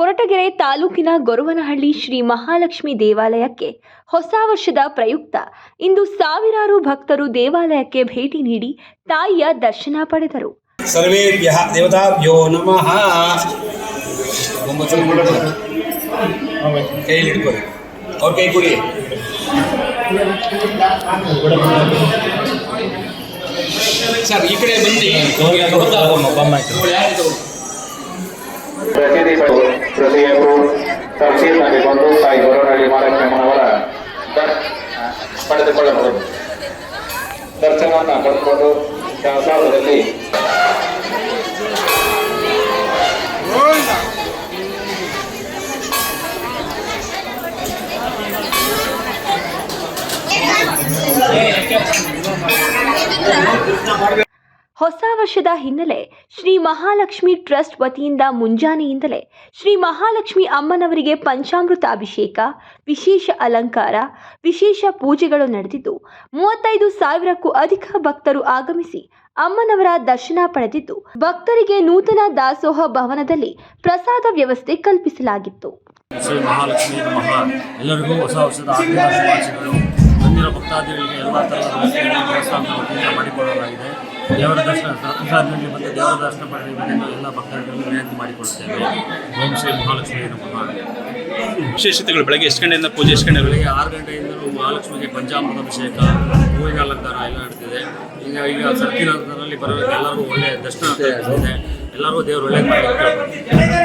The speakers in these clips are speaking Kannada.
ಕೊರಟಗೆರೆ ತಾಲೂಕಿನ ಗೊರುವನಹಳ್ಳಿ ಶ್ರೀ ಮಹಾಲಕ್ಷ್ಮಿ ದೇವಾಲಯಕ್ಕೆ ಹೊಸ ವರ್ಷದ ಪ್ರಯುಕ್ತ. ಇಂದು ಸಾವಿರಾರು ಭಕ್ತರು ದೇವಾಲಯಕ್ಕೆ ಭೇಟಿ ನೀಡಿ ತಾಯಿಯ ದರ್ಶನ ಪಡೆದರು. ಸರ್ವೇಭ್ಯः ದೇವತಾಭ್ಯೋ ನಮಃ. ಒಂಬತ್ತು ಕೈಯಲ್ಲಿ ಹಿಡ್ಕೊಳ್ಳಿ ಅವ್ರ ಕೈ ಕೊಡಿ. ಸರ್ ಈ ಕಡೆ ಬನ್ನಿ. ಯಾರಿದು ಪ್ರತಿದಿನ ತಹಸೀಲ್ನಲ್ಲಿ ಬಂದು ತಾಯಿ ಗೊರವನಹಳ್ಳಿ ಮಹಾಲಕ್ಷ್ಮಮ್ಮನವರ ದರ್ ಪಡೆದುಕೊಳ್ಳಬಹುದು ದರ್ಶನವನ್ನು ಪಡೆದುಕೊಂಡು ಶಾಸನದಲ್ಲಿ ಹೊಸ ವರ್ಷದ ಹಿನ್ನೆಲೆ ಶ್ರೀ ಮಹಾಲಕ್ಷ್ಮಿ ಟ್ರಸ್ಟ್ ವತಿಯಿಂದ ಮುಂಜಾನೆಯಿಂದಲೇ ಶ್ರೀ ಮಹಾಲಕ್ಷ್ಮಿ ಅಮ್ಮನವರಿಗೆ ಪಂಚಾಮೃತ ಅಭಿಷೇಕ, ವಿಶೇಷ ಅಲಂಕಾರ, ವಿಶೇಷ ಪೂಜೆಗಳು ನಡೆದಿದ್ದು, ಮೂವತ್ತೈದು ಸಾವಿರಕ್ಕೂ ಅಧಿಕ ಭಕ್ತರು ಆಗಮಿಸಿ ಅಮ್ಮನವರ ದರ್ಶನ ಪಡೆದಿದ್ದು, ಭಕ್ತರಿಗೆ ನೂತನ ದಾಸೋಹ ಭವನದಲ್ಲಿ ಪ್ರಸಾದ ವ್ಯವಸ್ಥೆ ಕಲ್ಪಿಸಲಾಗಿತ್ತು. ಶ್ರೀ ಮಹಾಲಕ್ಷ್ಮಿ ಎಲ್ಲರಿಗೂ ಹೊಸ ವರ್ಷದ ಭಕ್ತಾದಿಗಳಿಗೆ ಎಲ್ಲ ಥರದ ದೇವಸ್ಥಾನದ ವತಿಯಿಂದ ಮಾಡಿಕೊಡಲಾಗಿದೆ ದೇವರ ದರ್ಶನ ಪ್ರಸಾದದಲ್ಲಿ ಮತ್ತು ದೇವರ ದರ್ಶನ ಪಡೆದ ಎಲ್ಲ ಭಕ್ತಾದಿಗಳಿಗೆ ವಿನಂತಿ ಮಾಡಿಕೊಡುತ್ತೇವೆ ಓಂ ಶ್ರೀ ಮಹಾಲಕ್ಷ್ಮಿ ವಿಶೇಷತೆಗಳು ಬೆಳಗ್ಗೆ ಎಷ್ಟು ಗಂಟೆಯಿಂದ ಪೂಜೆ ಎಷ್ಟು ಗಂಟೆ ಬೆಳಗ್ಗೆ ಆರು ಗಂಟೆಯಿಂದಲೂ ಮಹಾಲಕ್ಷ್ಮಿಗೆ ಪಂಚಾಮೃತ ಅಭಿಷೇಕ ಹೂವಿನ ಅಲಂಕಾರ ಎಲ್ಲ ನಡೀತಿದೆ. ಈಗ ಈಗ ಸರ್ಕಿನದಲ್ಲಿ ಬರೋದಕ್ಕೆ ಎಲ್ಲರಿಗೂ ಒಳ್ಳೆಯ ದರ್ಶನ ಆಗ್ತಿದೆ ಎಲ್ಲರಿಗೂ ದೇವರು ಒಳ್ಳೆ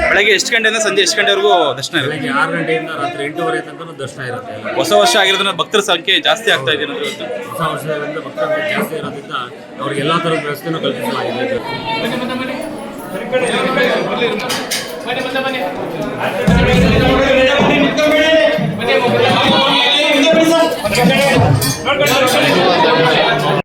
ಬೆಳಗ್ಗೆ ಎಷ್ಟು ಗಂಟೆಯಿಂದ ಸಂಜೆ ಎಷ್ಟು ಗಂಟೆವರೆಗೂ ದರ್ಶನ ಇರುತ್ತೆ? ಬೆಳಗ್ಗೆ ಆರು ಗಂಟೆಯಿಂದ ರಾತ್ರಿ ಎಂಟೂವರೆ ತನಕ ದರ್ಶನ ಇರುತ್ತೆ ಎಲ್ಲ. ಹೊಸ ವರ್ಷ ಆಗಿರೋದ್ರಿಂದ ಭಕ್ತರ ಸಂಖ್ಯೆ ಜಾಸ್ತಿ ಆಗ್ತಾ ಇದೆ ಅನ್ನೋದು ಇವತ್ತು. ಹೊಸ ವರ್ಷದಿಂದ ಭಕ್ತರ ಜಾಸ್ತಿ ಇರೋದ್ರಿಂದ ಅವ್ರಿಗೆ ಎಲ್ಲ ಥರದ ವ್ಯವಸ್ಥೆನೂ ಕಲ್ಪಿಸಲಾಗಿದೆ.